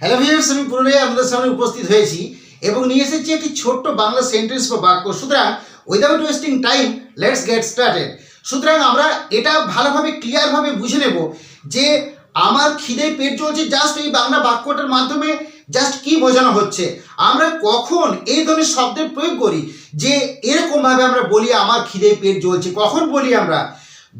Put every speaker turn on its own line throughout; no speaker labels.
Hello viewers আমি পুনরায় আপনাদের সামনে উপস্থিত হয়েছি এবং নিয়ে এসেছি একটি ছোট্ট বাংলা সেন্টেন্স বা বাক্য। সুতরাং without wasting time let's get started সুতরাং আমরা এটা ভালোভাবে ক্লিয়ারভাবে বুঝে নেব যে আমার খিদে পেট চলছে জাস্ট এই বাংলা বাক্যটার মাধ্যমে জাস্ট কি বোঝানো হচ্ছে। আমরা কখন এই ধরনের শব্দের প্রয়োগ করি যে এরকমভাবে আমরা বলি আমার খিদে পেট জ্বলছে? কখন বলি আমরা?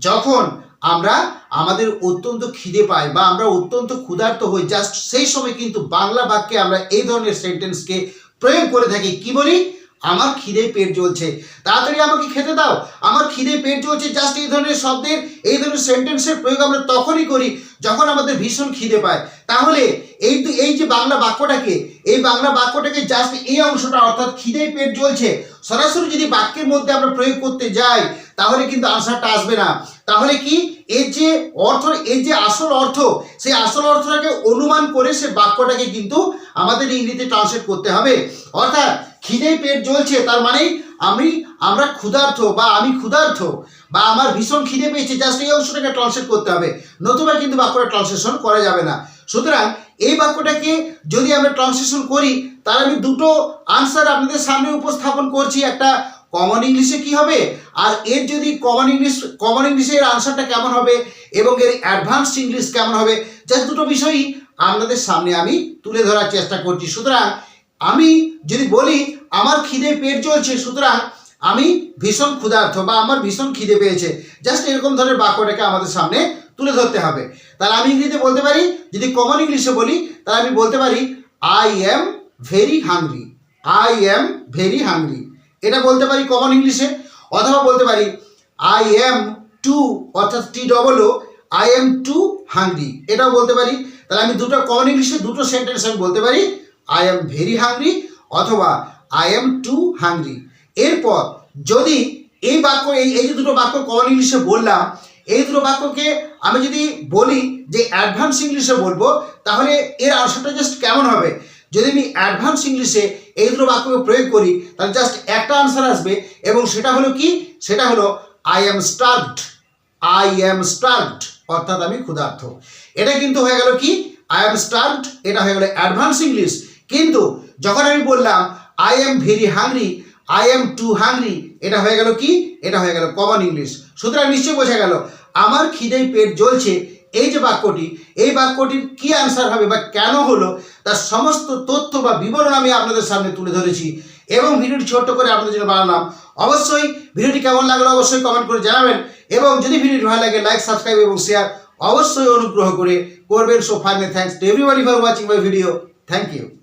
যখন আমরা আমাদের অত্যন্ত খিদে পাই বা আমরা অত্যন্ত ক্ষুধার্ত হই জাস্ট সেই সময় কিন্তু বাংলা বাক্যে আমরা এই ধরনের সেন্টেন্সকে প্রয়োগ করে থাকি। কি বলি? আমার খিদে পেট জ্বলছে। তাড়াতাড়ি আমাকে খেতে দাও। আমার খিদে পেট জ্বলছে জাস্ট এই ধরনের শব্দের, এই ধরনের সেন্টেন্সের প্রয়োগ আমরা তখনই করি যখন আমাদের ভীষণ খিদে পায়। তাহলে এই এই বাংলা বাক্যটাকে, এই বাংলা বাক্যটাকে জাস্ট এই অংশটা অর্থাৎ খিদে পেট জ্বলছে। সরাসরি যদি বাক্যের মধ্যে আমরা প্রয়োগ করতে যাই, তাহলে কিন্তু আনসারটা আসবে না। তাহলে কি? এর যে অর্থ, এর যে আসল অর্থ, সেই আসল অর্থটাকে অনুমান করে সে বাক্যটাকে কিন্তু আমাদের ইংরেজিতে ট্রান্সলেট করতে হবে। অর্থাৎ খিদে পেট জ্বলছে, তার মানে আমি, আমরা ক্ষুধার্থ বা আমি ক্ষুধার্থ বা আমার ভীষণ খিদে পেয়েছে জাস্ট এই অংশটাকে ট্রান্সলেট করতে হবে। নতুবা কিন্তু বাক্যটা ট্রান্সলেশন করা যাবে না। সুতরাং এই বাক্যটাকে যদি আমরা ট্রান্সলেশন করি, তাহলে আমি দুটো আনসার আপনাদের সামনে উপস্থাপন করছি। একটা কমন ইংলিশে কি হবে? আর এর যদি কমন ইংলিশ কমন ইংলিশের আনসারটা কেমন হবে? এবং এর অ্যাডভান্স ইংলিশ কেমন হবে? জাস্ট দুটো বিষয়ই আপনাদের সামনে আমি তুলে ধরার চেষ্টা করছি। সুতরাং আমি যদি বলি, আমার খিদে পেট চলছে সুতরাং আমি ভীষণ ক্ষুধার্থ বা আমার ভীষণ খিদে পেয়েছে। জাস্ট এরকম ধরনের বাক্যটাকে আমাদের সামনে তুলে ধরতে হবে। তাহলে আমি ইংরেজিতে বলতে পারি, যদি কমন ইংলিশে বলি, তাহলে আমি বলতে পারি I am very hungry I am very hungry এটা বলতে পারি কমন ইংলিশে অথবা বলতে পারি আই এম টু অর্থাৎ T double O I am too hungry এটাও বলতে পারি, তাহলে আমি দুটো কমন ইংলিশে দুটো সেন্টেন্স আমি বলতে পারি আই এম ভেরি হাংরি অথবা আই এম টু হাংরি এরপর, যদি এই বাক্য, এই এই যে দুটো বাক্য কমন ইংলিশে বললাম এই দুটো বাক্যকে আমি যদি বলি যে অ্যাডভান্স ইংলিশে বলব, তাহলে এর আনসারটা জাস্ট কেমন হবে? যদি আমি অ্যাডভান্স ইংলিশে এই দুটো বাক্যকে প্রয়োগ করি, তাহলে জাস্ট একটা আনসার আসবে এবং সেটা হলো কি? সেটা হলো I am starved I am starved অর্থাৎ আমি ক্ষুধার্থ এটা কিন্তু হয়ে গেল কি? আই এম স্টার্ভড এটা হয়ে গেল অ্যাডভান্স ইংলিশ কিন্তু যখন আমি বললাম I am very hungry I am too hungry এটা হয়ে গেল কি? এটা হয়ে গেল কমন ইংলিশ সুতরাং নিশ্চয়ই বোঝা গেল আমার খিদেই পেট জ্বলছে, এই যে বাক্যটি, এই বাক্যটির কি আনসার হবে বা কেন হলো, তার সমস্ত তথ্য বা বিবরণ আমি আপনাদের সামনে তুলে ধরেছি এবং ভিডিওটি ছোট্ট করে আপনাদের জন্য বানালাম। অবশ্যই ভিডিওটি কেমন লাগল অবশ্যই কমেন্ট করে জানাবেন এবং যদি ভিডিওটি ভালো লাগে লাইক সাবস্ক্রাইব এবং শেয়ার অবশ্যই অনুগ্রহ করে করবেন। So finally thanks to everybody for watching my video thank you